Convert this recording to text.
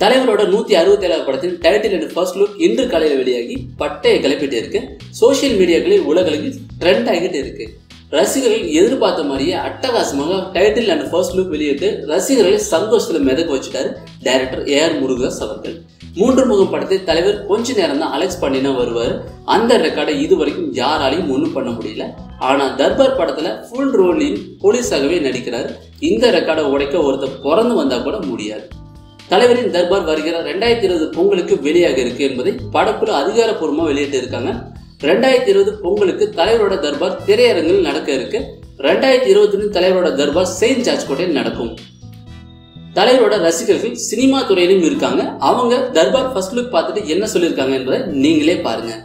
தலைவரோட நூத்தி அறுபத்தி ஏழாவது படத்தின் டைட்டில் அண்ட் ஃபர்ஸ்ட் லுக் இன்று காலையில் வெளியாகி பட்டையை கிளப்பிட்டு இருக்கு. சோஷியல் மீடியாக்களில் உலகளவில் ட்ரெண்ட் ஆகிட்டு இருக்கு. ரசிகர்கள் எதிர்பார்த்த மாதிரியே அட்டகாசமாக டைட்டில் அண்ட் ஃபர்ஸ்ட் லுக் வெளியிட்டு ரசிகர்களை சந்தோஷத்தில் மிதக்க வச்சுட்டாரு டைரக்டர் ஏ ஆர் முருகதாஸ் அவர்கள். மூன்று முகம் படத்தை தலைவர் கொஞ்ச நேரம் தான் அலெக்ஸ் பண்ணினா வருவார். அந்த ரெக்கார்டை இது வரைக்கும் யாராலையும் ஒன்றும் பண்ண முடியல. ஆனால் தர்பார் படத்தில் ஃபுல் ரோலின் போலீஸாகவே நடிக்கிறார். இந்த ரெக்கார்டை உடைக்க ஒருத்தர் பிறந்து வந்தால் கூட முடியாது. தலைவரின் தர்பார் வருகிற ரெண்டாயிரத்தி இருபது பொங்கலுக்கு வெளியாக இருக்கு என்பதை படக்குழு அதிகாரப்பூர்வமாக வெளியிட்டு இருக்காங்க ரெண்டாயிரத்தி இருபது பொங்கலுக்கு தலைவரோட தர்பார் திரையரங்கில் நடக்க இருக்கு. ரெண்டாயிரத்தி இருபத்தி ஒன்று தலைவரோட தர்பார் செயின்ட் ஜார்ஜ் கோட்டையில் நடக்கும். தலைவரோட ரசிகர்கள் சினிமா துறையிலும் இருக்காங்க. அவங்க தர்பார் ஃபர்ஸ்ட் லுக் பார்த்துட்டு என்ன சொல்லியிருக்காங்க என்பதை நீங்களே பாருங்கள்